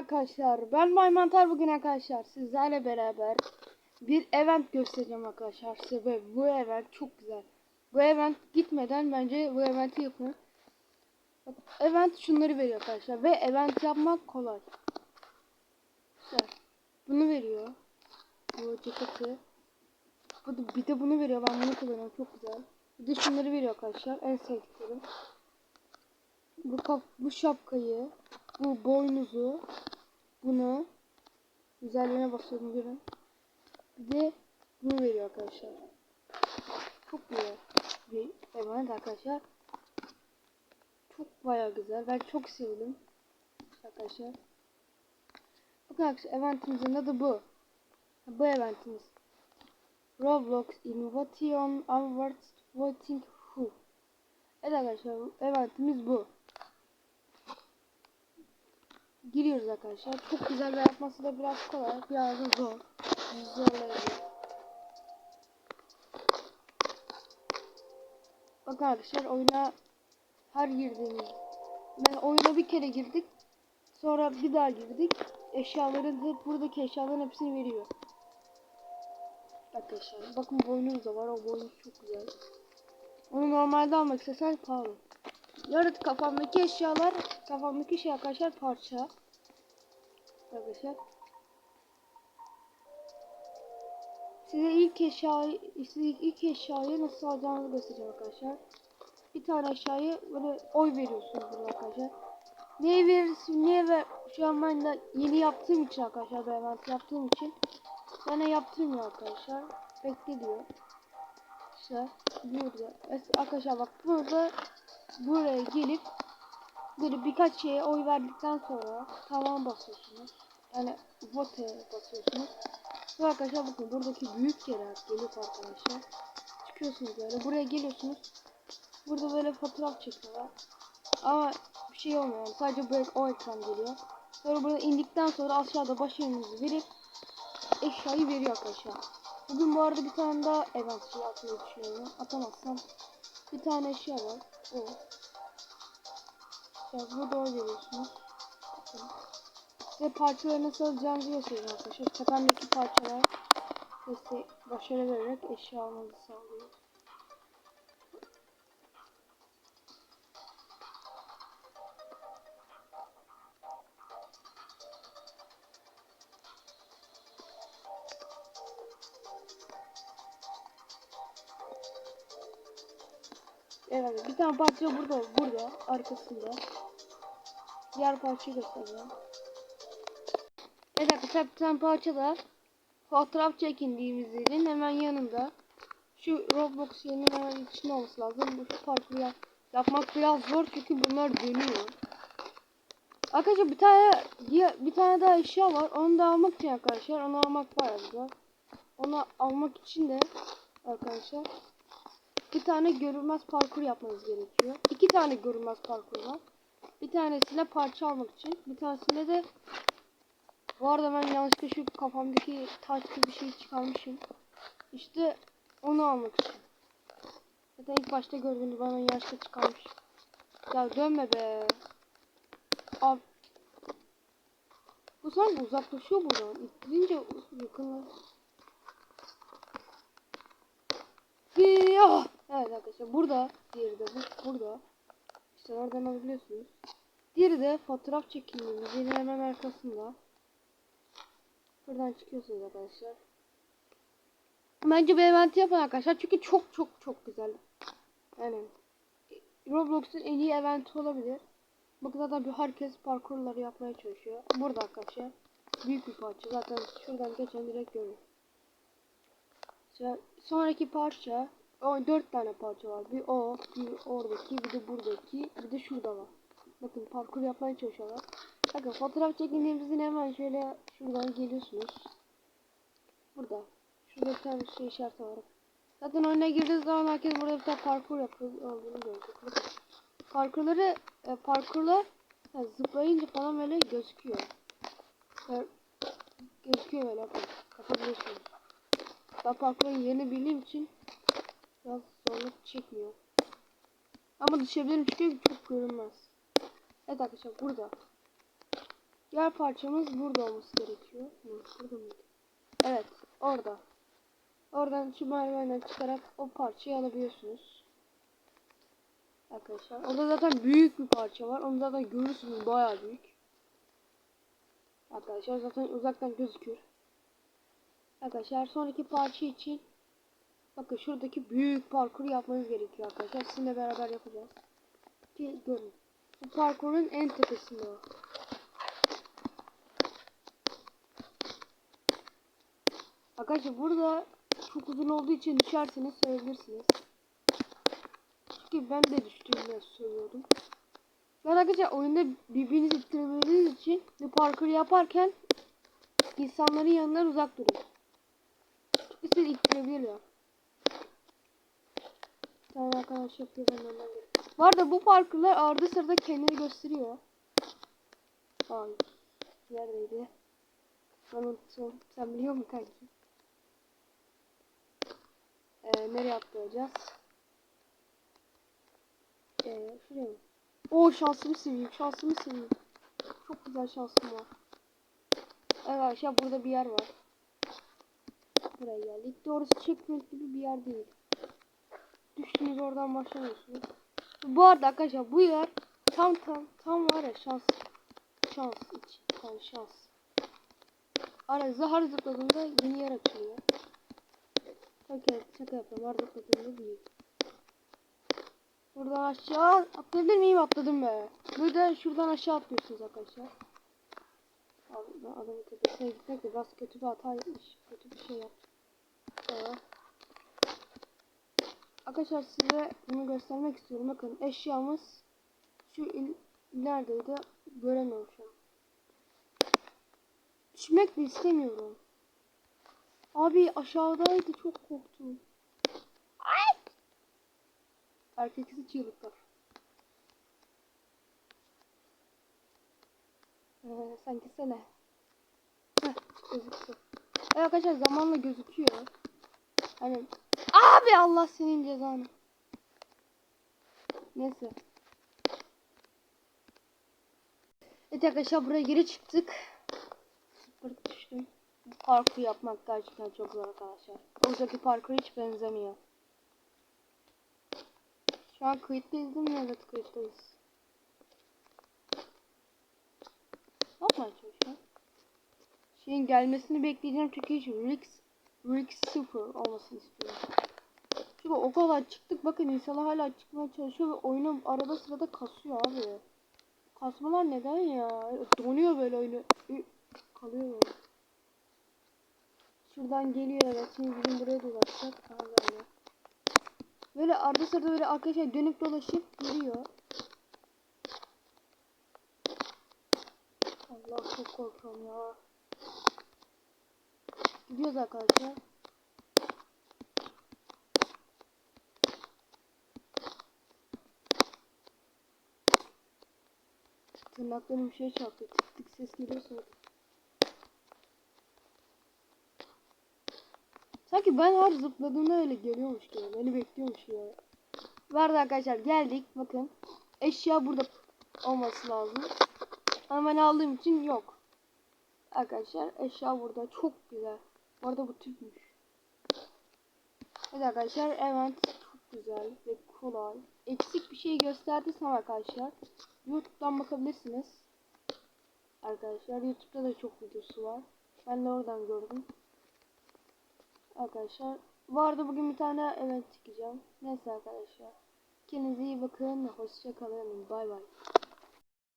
arkadaşlar. Ben Maymantar bugün arkadaşlar sizlerle beraber bir event göstereceğim arkadaşlar size ve bu event çok güzel. Bu event gitmeden bence bu eventi yapın. Event şunları veriyor arkadaşlar ve event yapmak kolay. İşte bunu veriyor. Bu ceketi. Bu da, bir de bunu veriyor. Ben bunu kullanıyorum. Çok güzel. Bir de şunları veriyor arkadaşlar. En sevdiklerim. Bu bu şapkayı, bu boynuzu, bunu güzelliğine basıyorum görün. Bir de bunu veriyor arkadaşlar. Çok güzel bir emanet arkadaşlar. Çok bayağı güzel. Ben çok sevdim. Arkadaşlar. Bakın arkadaşlar eventimizin adı bu. Bu eventimiz. Roblox Innovation Awards Voting Who. Evet arkadaşlar eventimiz bu. Giriyoruz arkadaşlar. Çok güzel ve yapması da biraz kolay. Biraz da zor. Zorlayıcı. Bakın arkadaşlar oyuna her girdiğimiz ben oyuna bir kere girdik. Sonra bir daha girdik. Eşyaların hep buradaki eşyaların hepsini veriyor. Arkadaşlar bakın boynuz da var. O boynuz çok güzel. Onu normalde almak istesen pahalı. Yarıt kafamdaki eşyalar, kafamdaki şey arkadaşlar parça. Arkadaşlar. Size ilk eşyayı, size ilk eşyayı nasıl alacağınızı göstereceğim arkadaşlar. Bir tane eşyayı böyle oy veriyorsunuz burada arkadaşlar. Neye verirsin, niye ver? Şu an ben de yeni yaptığım için arkadaşlar, ben yaptığım için. Bana yaptırmıyor arkadaşlar. Bekle diyor. İşte burada. Arkadaşlar bak burada buraya gelip böyle birkaç şeye oy verdikten sonra tamam basıyorsunuz. Yani vote basıyorsunuz. Ve arkadaşlar bakın buradaki büyük yere gelip arkadaşlar çıkıyorsunuz böyle. Buraya geliyorsunuz. Burada böyle fotoğraf çekiyorlar. Ama bir şey olmuyor. Yani. Sadece böyle o ekran geliyor. Sonra burada indikten sonra aşağıda başarınızı verip eşyayı veriyor arkadaşlar. Bugün bu arada bir tane daha event şey atmayı düşünüyorum. Atamazsam bir tane eşya var. O. Ya burada oy veriyorsunuz. Bakın. Ve parçaları nasıl alacağınızı göstereceğim arkadaşlar. Tepemdeki parçalar size başarı vererek eşya almanızı sağlıyor. Evet bir tane parça burada burada arkasında. Diğer parçayı göstereceğim. Evet arkadaşlar bir tane parça da fotoğraf çekindiğimiz yerin hemen yanında. Şu Roblox yerinin hemen içinde olması lazım. Bu şu parçayı yap yapmak biraz zor çünkü bunlar dönüyor. Arkadaşlar bir tane bir tane daha eşya var. Onu da almak için arkadaşlar. Onu almak zor. Onu almak için de arkadaşlar bir tane görünmez parkur yapmanız gerekiyor. İki tane görünmez parkur var. Bir tanesine parça almak için. Bir tanesinde de bu arada ben yanlışlıkla şu kafamdaki taş gibi bir şey çıkarmışım. İşte onu almak için. Zaten ilk başta gördüğünüz bana yanlışlıkla çıkarmış. Ya dönme be. Abi. Bu sanki uzaklaşıyor buradan. İttirince yakınlar. Ya. Evet arkadaşlar burada diğeri de bu burada. İşte oradan alabiliyorsunuz. Diğeri de fotoğraf çekildiğimiz yerin hemen arkasında. Buradan çıkıyorsunuz arkadaşlar. Bence bir event yapın arkadaşlar çünkü çok çok çok güzel. Yani Roblox'un en iyi eventi olabilir. Bakın zaten bir herkes parkurları yapmaya çalışıyor. Burada arkadaşlar büyük bir parça zaten şuradan geçen direkt görüyor. Sonraki parça o dört tane parça var. Bir o, bir oradaki, bir de buradaki, bir de şurada var. Bakın parkur yapmaya çalışıyorlar. Bakın fotoğraf çekindiğimizin hemen şöyle şuradan geliyorsunuz. Burada. Şurada bir tane şey işareti var. Zaten oyuna girdiğiniz zaman herkes burada bir tane parkur yapıyor olduğunu görecek. Parkurları, e, parkurlar yani zıplayınca falan böyle gözüküyor. Böyle, gözüküyor böyle bakın. Kapatıyorsunuz. Ben parkurun yerini bildiğim için Biraz zorluk çekmiyor. Ama düşebilirim çünkü çok görünmez. Evet arkadaşlar burada. Diğer parçamız burada olması gerekiyor. Burada mıydı? Evet, orada. Oradan şu merdivenden çıkarak o parçayı alabiliyorsunuz. Arkadaşlar. Orada zaten büyük bir parça var. Onu zaten görürsünüz bayağı büyük. Arkadaşlar zaten uzaktan gözüküyor. Arkadaşlar sonraki parça için bakın şuradaki büyük parkuru yapmanız gerekiyor arkadaşlar. Sizinle beraber yapacağız. Ki görün. Bu parkurun en tepesinde o. Arkadaşlar burada çok uzun olduğu için düşerseniz söyleyebilirsiniz. Çünkü ben de düştüğümde söylüyordum. Ben arkadaşlar oyunda birbirinizi ittirmeniz için bu parkur yaparken insanların yanından uzak durun. Çünkü sizi ittirebilirler. Bir tane arkadaş yapıyor ben ondan geliyorum. Bu arada bu parkurlar ardı sırada kendini gösteriyor. Ay. Neredeydi? Unuttum. Sen biliyor musun kanki? Ee, nereye atlayacağız? Ee, şuraya mı? Oo şansımı seveyim, şansımı seveyim. Çok güzel şansım var. Evet arkadaşlar burada bir yer var. Buraya geldik. Doğrusu checkpoint gibi bir yer değil. Düştünüz oradan başlamıyorsunuz. Bu arada arkadaşlar bu yer tam tam tam var ya şans. Şans için. Yani şans. Ara zahar zıpladığında yeni yer açılıyor. Şaka, şaka yapıyorum. Har zıpladığında değil. Buradan aşağı atlayabilir miyim? Atladım be. Burada şuradan aşağı atlıyorsunuz arkadaşlar. Abi adamın tepesine gitmek de biraz kötü bir hataymış. Kötü bir şey yaptım. Sonra. Arkadaşlar size bunu göstermek istiyorum. Bakın eşyamız şu il neredeydi? Göremiyorum şu an. Düşmek de istemiyorum. Abi aşağıdaydı çok korktum. Ay! Erkeksi çığlıklar. Ee, sen gitsene. Heh, gözüksün. Evet arkadaşlar zamanla gözüküyor. Hani abi Allah senin cezanı. Neyse. Evet arkadaşlar buraya geri çıktık. Sıfır düştüm. Parkur yapmak gerçekten çok zor arkadaşlar. Oradaki parkur hiç benzemiyor. Şu an kayıttayız değil mi? Evet kayıttayız. Ne yapmaya çalışıyorum? Şeyin gelmesini bekleyeceğim çünkü hiç Rix, Rix 0 olmasını istiyorum. Çünkü o kadar çıktık bakın insanlar hala çıkmaya çalışıyor ve oyunu arada sırada kasıyor abi. Kasmalar neden ya? Donuyor böyle oyunu. Kalıyor böyle. Şuradan geliyor evet. Şimdi bizim buraya dolaşacak. Böyle. Böyle arada sırada böyle arkadaşlar dönüp dolaşıp geliyor. Allah çok korkuyorum ya. Gidiyoruz arkadaşlar. Tırnaklarım bir şey çarptı. Tık tık ses geliyor sonra. Sanki ben her zıpladığımda öyle geliyormuş gibi. Beni bekliyormuş gibi. Vardı arkadaşlar geldik. Bakın. Eşya burada olması lazım. Ama ben aldığım için yok. Arkadaşlar eşya burada. Çok güzel. Bu arada bu Türkmüş. Evet arkadaşlar event çok güzel ve kolay. Eksik bir şey gösterdiysem arkadaşlar YouTube'dan bakabilirsiniz. Arkadaşlar YouTube'da da çok videosu var. Ben de oradan gördüm. Arkadaşlar vardı bugün bir tane event çıkacağım. Neyse arkadaşlar. Kendinize iyi bakın. Hoşça kalın. Bay bay.